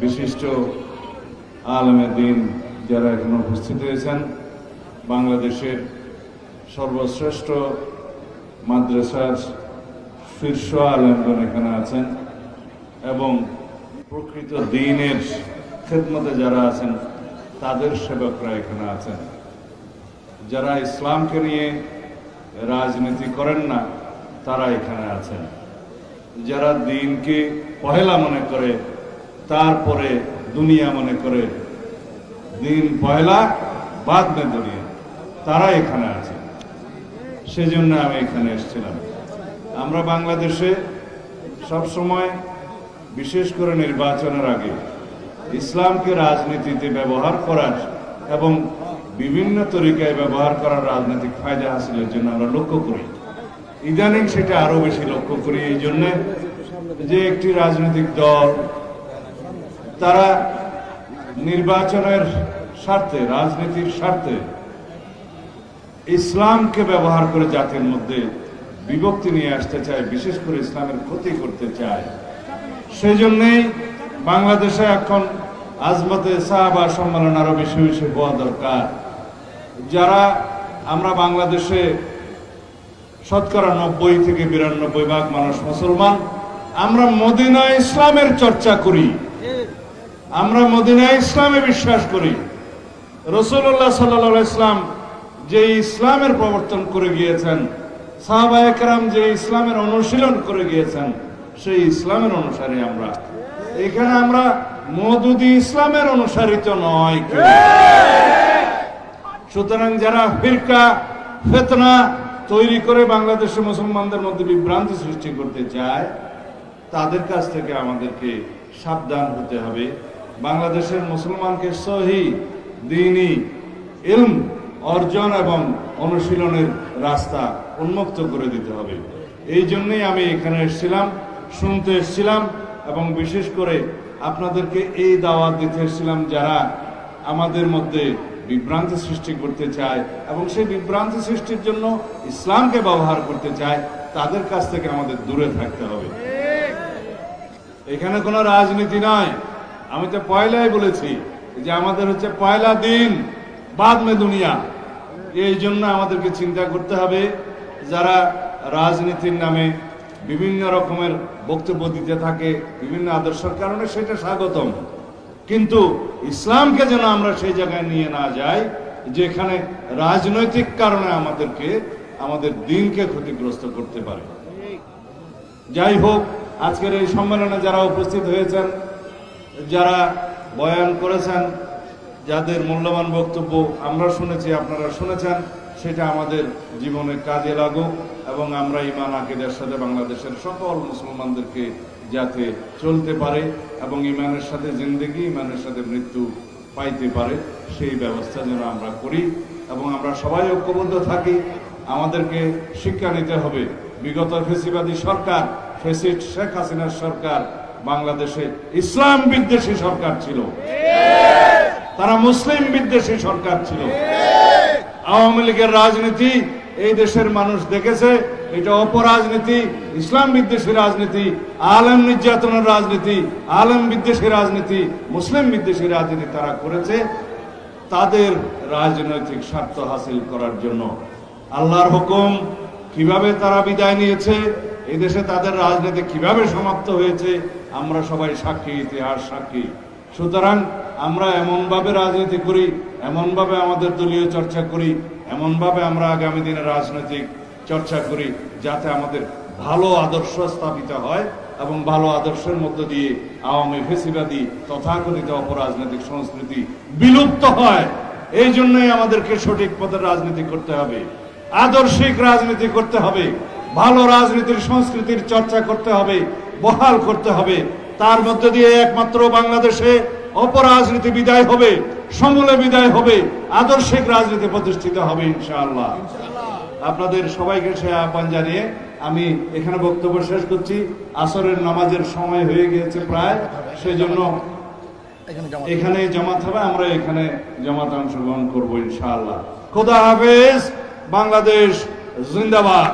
বিশিষ্ট আলমে দিন যারা এখানে উপস্থিত হয়েছেন বাংলাদেশের সর্বশ্রেষ্ঠ মাদ্রাসার শীর্ষ আলেমগণ এখানে আছেন এবং প্রকৃত দিনের খেদমতে যারা আছেন, তাদের সেবকরা এখানে আছেন। যারা ইসলামকে নিয়ে রাজনীতি করেন না, তারা এখানে আছেন। যারা দিনকে পহেলা মনে করে তারপরে দুনিয়া মনে করে দিন পয়লা বাদ মে দুনিয়া তারা এখানে আছে। সেজন্য আমি এখানে এসেছিলাম। আমরা বাংলাদেশে সব সময়, বিশেষ করে নির্বাচনের আগে, ইসলামকে রাজনীতিতে ব্যবহার করার এবং বিভিন্ন তরিকায় ব্যবহার করার রাজনৈতিক ফায়দা হাসিলের জন্য আমরা লক্ষ্য করি। ইদানিং সেটা আরও বেশি লক্ষ্য করি এই জন্যে যে একটি রাজনৈতিক দল তারা নির্বাচনের স্বার্থে, রাজনীতির স্বার্থে ইসলামকে ব্যবহার করে জাতির মধ্যে বিভক্তি নিয়ে আসতে চায়, বিশেষ করে ইসলামের ক্ষতি করতে চায়। সেই জন্যেই বাংলাদেশে এখন আজমতে সাহাবা সম্মেলন আরও বেশি বেশি হওয়া দরকার। যারা আমরা বাংলাদেশে শতকরা নব্বই থেকে বিরানব্বই ভাগ মানুষ মুসলমান, আমরা মদিনা ইসলামের চর্চা করি। আমরা মদিনা ইসলামে বিশ্বাস করি। রসুল্লাহ সাল্লাহ ইসলাম যে ইসলামের প্রবর্তন করে গিয়েছেন সাহাবা একরাম যে ইসলামের অনুশীলন করে গিয়েছেন, সেই ইসলামের অনুসারী আমরা। এখানে আমরা মদুদি ইসলামের অনুসারিত নয়। সুতরাং যারা ফিরকা, ফেতনা তৈরি করে বাংলাদেশের মুসলমানদের মধ্যে বিভ্রান্তি সৃষ্টি করতে চায়, তাদের কাছ থেকে আমাদেরকে সাবধান হতে হবে। বাংলাদেশের মুসলমানকে সহি দিনই ইলম অর্জন এবং অনুশীলনের রাস্তা উন্মুক্ত করে দিতে হবে। এই জন্যই আমি এখানে এসেছিলাম, শুনতে এসেছিলাম এবং বিশেষ করে আপনাদেরকে এই দাওয়াত দিতে এসেছিলাম যারা আমাদের মধ্যে বিভ্রান্তি সৃষ্টি করতে চায় এবং সেই বিভ্রান্তি সৃষ্টির জন্য ইসলামকে ব্যবহার করতে চায়, তাদের কাছ থেকে আমাদের দূরে থাকতে হবে। এখানে কোনো রাজনীতি নয়। আমি তো পয়লাই বলেছি যে আমাদের হচ্ছে পয়লা দিন বাদ মে দুনিয়া। এই জন্য আমাদেরকে চিন্তা করতে হবে যারা রাজনীতির নামে বিভিন্ন রকমের বক্তব্য দিতে থাকে, বিভিন্ন আদর্শের কারণে সেটা স্বাগতম। কিন্তু ইসলামকে যেন আমরা সেই জায়গায় নিয়ে না যাই, যেখানে রাজনৈতিক কারণে আমাদেরকে, আমাদের দিনকে ক্ষতিগ্রস্ত করতে পারে। যাই হোক, আজকের এই সম্মেলনে যারা উপস্থিত হয়েছেন যারা বয়ান করেছেন, যাদের মূল্যবান বক্তব্য আমরা শুনেছি, আপনারা শুনেছেন, সেটা আমাদের জীবনে কাজে লাগুক এবং আমরা ইমান আকিদের সাথে বাংলাদেশের সকল মুসলমানদেরকে যাতে চলতে পারে এবং ইমানের সাথে জিন্দেগি ইমানের সাথে মৃত্যু পাইতে পারে, সেই ব্যবস্থা যেন আমরা করি এবং আমরা সবাই ঐক্যবদ্ধ থাকি। আমাদেরকে শিক্ষা নিতে হবে। বিগত ফেসিবাদী সরকার ফেসিড শেখ হাসিনার সরকার বাংলাদেশে ইসলাম বিদ্বেষী সরকার ছিল। তারা মুসলিম বিদ্বেষী সরকার ছিল। আওয়ামী লীগের রাজনীতি এই দেশের মানুষ দেখেছে। এটা অপরাজনীতি, ইসলাম বিদ্বেষী রাজনীতি, আলেম নির্যাতনের রাজনীতি, আলেম বিদ্বেষী রাজনীতি, মুসলিম বিদ্বেষী রাজনীতি তারা করেছে। তাদের রাজনৈতিক স্বার্থ হাসিল করার জন্য আল্লাহর হুকুম কীভাবে তারা বিদায় নিয়েছে এই দেশে তাদের রাজনীতি কীভাবে সমাপ্ত হয়েছে আমরা সবাই সাক্ষী, ইতিহাস সাক্ষী। সুতরাং আমরা এমনভাবে রাজনীতি করি, এমনভাবে আমাদের দলীয় চর্চা করি, এমনভাবে আমরা আগামী দিনে রাজনৈতিক চর্চা করি, যাতে আমাদের ভালো আদর্শ স্থাপিত হয় এবং ভালো আদর্শের মধ্য দিয়ে আওয়ামী ফেসিবাদী তথাকথিত অপরাজনৈতিক সংস্কৃতি বিলুপ্ত হয়। এই জন্যই আমাদেরকে সঠিক পথে রাজনীতি করতে হবে, আদর্শিক রাজনীতি করতে হবে, ভালো রাজনীতির সংস্কৃতির চর্চা করতে হবে বহাল করতে হবে। তার মধ্যে দিয়ে একমাত্র বাংলাদেশে অপরাজনীতি বিদায় হবে সমূলে বিদায় হবে আদর্শিক রাজনীতি প্রতিষ্ঠিত হবে ইনশাআল্লাহ। আপনাদের সবাইকে সে আহ্বান জানিয়ে আমি এখানে বক্তব্য শেষ করছি। আসরের নামাজের সময় হয়ে গিয়েছে প্রায় সেই জন্য এখানে জামাত হবে আমরা এখানে জামাত অংশগ্রহণ করব ইনশাআল্লাহ। খোদা হাফেজ বাংলাদেশ জিন্দাবাদ।